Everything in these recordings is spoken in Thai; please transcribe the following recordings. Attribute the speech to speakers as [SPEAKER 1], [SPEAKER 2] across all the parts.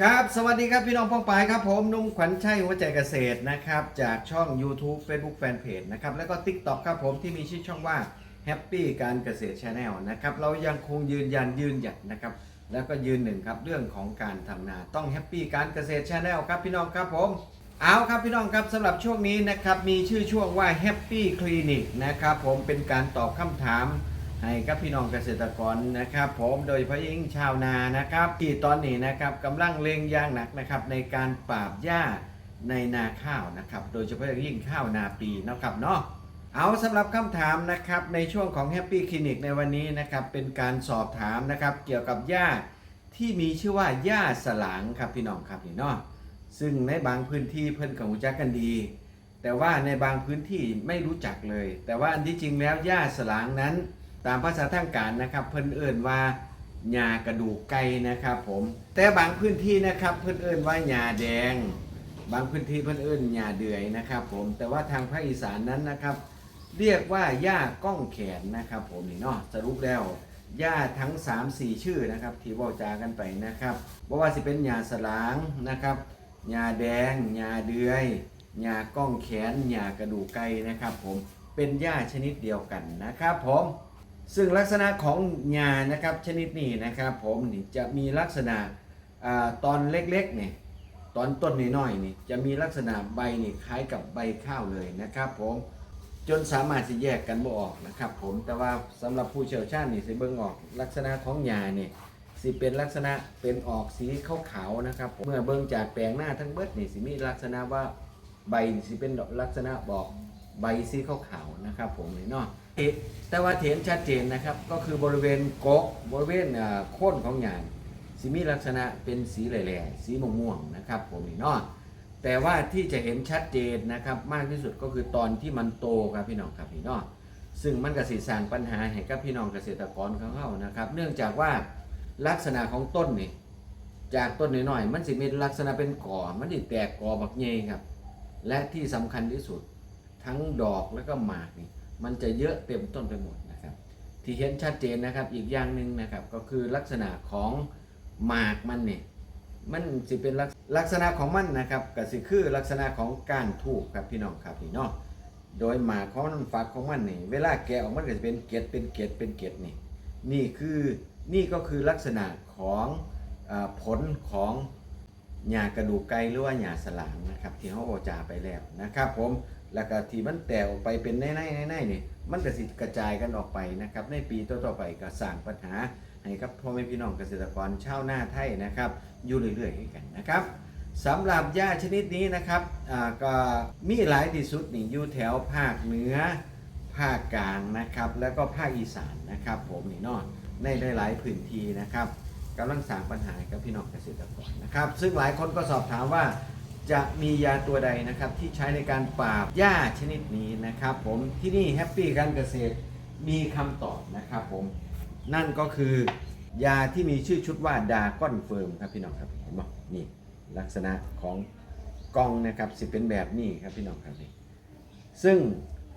[SPEAKER 1] ครับสวัสดีครับพี่น้องป้องปายครับผมนุ่มขวัญชัยหัวใจเกษตรนะครับจากช่อง YouTube Facebook Fanpage นะครับแล้วก็ TikTok ครับผมที่มีชื่อช่องว่า Happy การเกษตร Channel นะครับเรายังคงยืนยันยืนหยัดนะครับแล้วก็ยืนหนึ่งครับเรื่องของการทำนาต้อง Happy การเกษตร Channel ครับพี่น้องครับผมเอาครับพี่น้องครับสำหรับช่วงนี้นะครับมีชื่อช่วงว่า Happy Clinic นะครับผมเป็นการตอบคำถาม ให้กับพี่น้องเกษตรกรนะครับ ผมโดยเฉพาะยิ่งชาวนานะครับ ที่ตอนนี้นะครับกำลังเล็งอยางหนักนะครับในการปราบหญ้าในนาข้าวนะครับ โดยเฉพาะอย่างยิ่งข้าวนาปีนะครับเนาะเอาสำหรับคำถามนะครับในช่วงของ Happy Clinic ในวันนี้นะครับเป็นการสอบถามนะครับเกี่ยวกับหญ้าที่มีชื่อว่าหญ้าสลางครับพี่น้องครับนี่เนาะซึ่งในบางพื้นที่เพิ่นกับหูจักกันดี แต่ว่าในบางพื้นที่ไม่รู้จักเลย แต่ว่าอันที่จริงแล้วหญ้าสลางนั้น ตามภาษาทางการนะครับเพิ่นเอิ่นว่าหญ้ากระดูกไก่นะครับผมแต่บางพื้นที่นะครับเพิ่นเอิ่นว่าหญ้าแดง บางพื้นที่เพิ่นเอิ่นหญ้าเดือยนะครับผมแต่ว่าทางภาคอีสานนั้นนะครับ เรียกว่าหญ้าก้องแขนนะครับผมนี่เนาะสรุปแล้วหญ้าทั้ง 3-4 ชื่อนะครับที่ว่าจากันไปนะครับบ่ว่าสิเป็นหญ้าสลางนะครับหญ้าแดงหญ้าเดือยหญ้าก้องแขนหญ้ากระดูกไก่นะครับผมเป็นหญ้าชนิดเดียวกันนะครับผม ซึ่งลักษณะของหญ้านะครับชนิดนี้นะครับผมนี่จะมีลักษณะอตอนเล็กๆเนี่ยตอนต้นน้อยๆนี่จะมีลักษณะใบนี่คล้ายกับใบข้าวเลยนะครับผมจนสามารถจะแยกกันบ่ออกนะครับผมแต่ว่าสำหรับผู้เชี่ยวชาญนี่สิเบิ่งออกลักษณะของหญ้านี่สิเป็นลักษณะเป็นออกสีขาวๆนะครับมเมื่อเบิ่งจากแปลงหน้าทั้งเบิดนี่สิมีลักษณะว่าใบนี่สิเป็นลักษณะบอกใบสีขาวๆนะครับผมนี่เนาะ แต่ว่าเห็นชัดเจนนะครับ ก็คือบริเวณกกบริเวณโค่นของหยานสีมีลักษณะเป็นสีแหล่ๆสีม่วงๆนะครับ ผมนี่เนาะแต่ว่าที่จะเห็นชัดเจนนะครับ มากที่สุดก็คือตอนที่มันโตครับพี่น้องครับพี่น้องซึ่งมันก็สิสร้างปัญหาให้กับพี่น้องเกษตรกรของเขานะครับ เนื่องจากว่าลักษณะของต้นนี่จากต้นน้อยๆมันสิมีลักษณะเป็นก่อมันสิแตกก่อบักเงยครับ และที่สำคัญที่สุดทั้งดอกแล้วก็หมากนี่ มันจะเยอะเต็มต้นไปหมดนะครับ ที่เห็นชัดเจนนะครับอีกอย่างหนึ่งนะครับก็คือลักษณะของหมากมันเนี่ยมันสิเป็นลักษณะของมันนะครับก็สิคือลักษณะของก้านทูบครับพี่น้องครับพี่น้องโดยหมากของมันฝักของมันนี่เวลาแกะออกมันก็จะเป็นเกล็ดเป็นเกล็ดเป็นเกล็ดนี่นี่คือนี่ก็คือลักษณะของอผลของหญ้ากระดูกไก่หรือว่าหญ้าสลางนะครับ ที่เขาบอกจาไปแล้วนะครับผม แล้วก็ที่มันแตกออกไปเป็นในในในนี่มันก็สิกระจายกันออกไปนะครับในปีต่อๆไปก็สร้างปัญหาให้กับพ่อแม่พี่น้องเกษตรกรชาวนาไทยนะครับอยู่เรื่อยๆให้กันนะครับสำหรับหญ้าชนิดนี้นะครับก็มีหลายที่สุดนี่อยู่แถวภาคเหนือภาคกลางนะครับ แล้วก็ภาคอีสานนะครับ ผมนี่นอนในหลายๆพื้นที่นะครับกำลังสร้างปัญหาให้กับพี่น้องเกษตรกรนะครับ ซึ่งหลายคนก็สอบถามว่า จะมียาตัวใดนะครับที่ใช้ในการปราบหญ้าชนิดนี้นะครับผมที่นี่แฮปปี้การเกษตรมีคำตอบนะครับผมนั่นก็คือยาที่มีชื่อชุดว่าดาก้อนเฟิร์มครับพี่น้องครับเห็นไหมนี่ลักษณะของกล่องนะครับสิเป็นแบบนี้ครับพี่น้องครับนี่ซึ่ง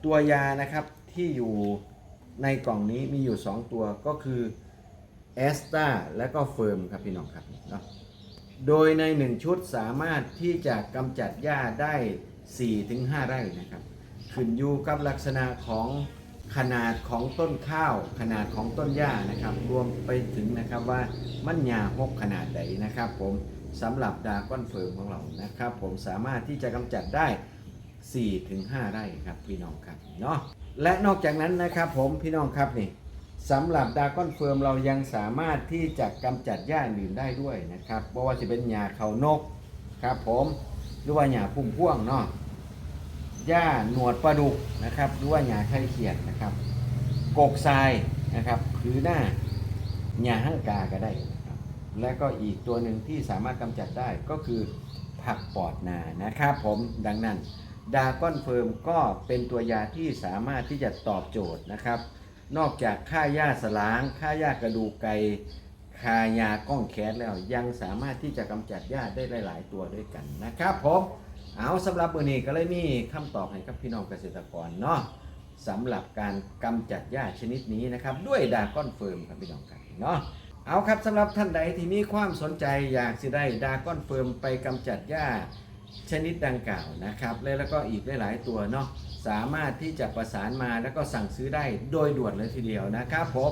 [SPEAKER 1] ตัวยานะครับที่อยู่ในกล่องนี้มีอยู่ 2 ตัวก็คือแอสตาและก็เฟิร์มครับพี่น้องครับเนาะ โดยใน 1 ชุดสามารถที่จะกำจัดหญ้าได้ 4-5 ไร่นะครับ ขึ้นอยู่กับลักษณะของขนาดของต้นข้าว ขนาดของต้นหญ้านะครับ รวมไปถึงนะครับว่ามันหญ้าหกขนาดใดนะครับ ผมสำหรับดาก้อนเฟิร์มของเรานะครับ ผมสามารถที่จะกำจัดได้ 4-5 ไร่ครับพี่น้องครับเนาะและนอกจากนั้นนะครับผมพี่น้องครับนี่ สำหรับดาก้อนเฟิร์มเรายังสามารถที่จะกำจัดหญ้าอื่นได้ด้วยนะครับเพราะว่าจะเป็นหญ้าเขานกครับผมหรือว่าหญ้าพุ่มพ่วงเนาะหญ้าหนวดปลาดุกนะครับหรือว่าหญ้าไข่เขียดนะครับ กกทรายนะครับคือหน้าหญ้าห้างกาก็ได้นะครับและก็อีกตัวหนึ่งที่สามารถกำจัดได้ก็คือผักปอดนานะครับผมดังนั้นดาก้อนเฟิร์มก็เป็นตัวยาที่สามารถที่จะตอบโจทย์นะครับ นอกจากค่าหญ้าสลาง ค่าหญ้ากระดูกไก่คายาก้องแขนแล้วยังสามารถที่จะกำจัดหญ้าได้หลาย ๆ ตัวด้วยกันนะครับผมเอาสำหรับมือนี้ก็เลยมีคำตอบให้กับพี่น้องเกษตรกรเนาะสำหรับการกำจัดหญ้าชนิดนี้นะครับ ด้วยดาก้อนเฟิร์มครับพี่น้องครับเนาะเอาครับสำหรับท่านใดที่มีความสนใจอยากสิได้ดาก้อนเฟิร์มไปกำจัดหญ้า ชนิดดังกล่าวนะครับและแล้วก็อีกหลายๆตัวเนาะสามารถที่จะประสานมาแล้วก็สั่งซื้อได้โดยด่วนเลยทีเดียวนะครับผม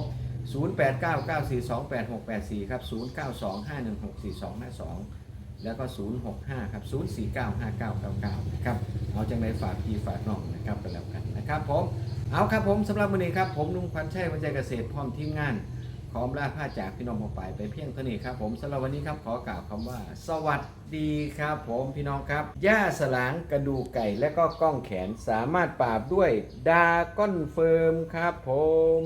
[SPEAKER 1] 0899428684 ครับ 0925164252 แล้วก็ 065 ครับ 0495999ครับ เอาจังไรฝากพี่ฝากน้องนะครับไปแล้วกันนะครับผม เอาครับผมสำหรับวันนี้ครับ ผมนุ่มควันชัยวันใจเกษตรพร้อมทีมงาน ขอมลาผ้าจากพี่น้องพอไปไปเพียงเท่านี้ครับผมสำหรับวันนี้ครับขอกล่าวคำว่า สวัสดีครับผมพี่น้องครับหญ้าสลางกระดูกไก่และก็ก้องแขนสามารถปราบด้วยดาก้อนเฟิร์มครับผม